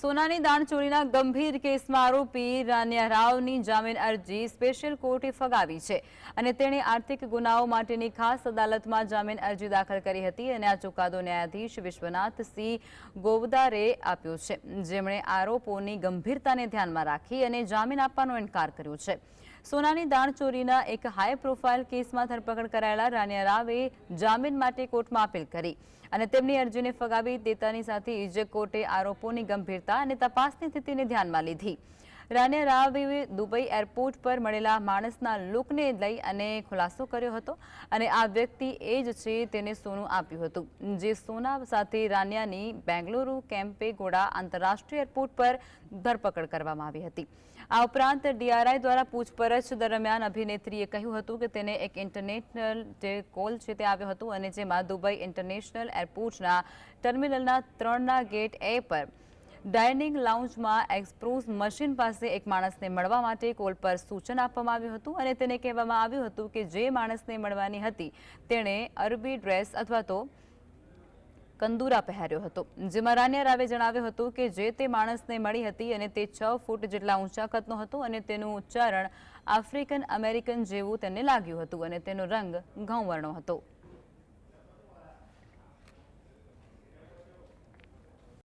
સોનાની દાણચોરીના ગંભીર કેસમાં આરોપી રાન્યા રાવની જામીન અરજી સ્પેશિયલ કોર્ટે ફગાવી છે અને તેણે આર્થિક ગુનાઓ માટેની ખાસ અદાલતમાં જામીન અરજી દાખલ કરી હતી અને આ ચુકાદો ન્યાયાધીશ વિશ્વનાથ સિંહ ગોવદારે આપ્યો છે. જેમણે આરોપોની ગંભીરતાને ધ્યાનમાં રાખી અને જામીન આપવાનો ઇનકાર કર્યો છે. સોનાની દાણચોરીના એક હાઈ પ્રોફાઇલ કેસમાં ધરપકડ કરાયેલા રાનિયા રાવે જામીન માટે કોર્ટમાં અપીલ કરી અને તેમની અરજીને ફગાવી દેતાની સાથે જ કોર્ટે આરોપોની ગંભીરતા અને તપાસની સ્થિતિને ધ્યાનમાં લીધી. રાનિયા રાવે દુબઈ એરપોર્ટ પર મળેલા માણસના લુકને લઈ અને ખુલાસો કર્યો હતો અને આ વ્યક્તિ એ જ છે તેને સોનું આપ્યું હતું. જે સોના સાથે રાનિયાની બેંગલુરુ કેમ્પેગોડા આંતરરાષ્ટ્રીય એરપોર્ટ પર ધરપકડ કરવામાં આવી હતી. આ ઉપરાંત ડીઆરઆઈ દ્વારા પૂછપરછ દરમિયાન અભિનેત્રીએ કહ્યું હતું કે તેને એક ઇન્ટરનેશનલ જે કોલ છે તે આવ્યો હતો અને જેમાં દુબઈ ઇન્ટરનેશનલ એરપોર્ટના ટર્મિનલના ત્રણના ગેટ એ પર ડાઇનિંગ લાઉન્જમાં એક્સપ્રોઝ મશીન પાસે એક માણસને મળવા માટે કોલ પર સૂચન આપવામાં આવ્યું હતું અને તેને કહેવામાં આવ્યું હતું કે જે માણસને મળવાની હતી, તેણે અરબી ડ્રેસ અથવા તો કંદુરા પહેર્યો હતો. જેમાં રાનિયા રાવે જણાવ્યું હતું કે જે તે માણસને મળી હતી અને તે છ ફૂટ જેટલા ઊંચા કદનો હતો અને તેનું ઉચ્ચારણ આફ્રિકન અમેરિકન જેવું તેને લાગ્યું હતું અને તેનો રંગ ઘઉં વર્ણો હતો.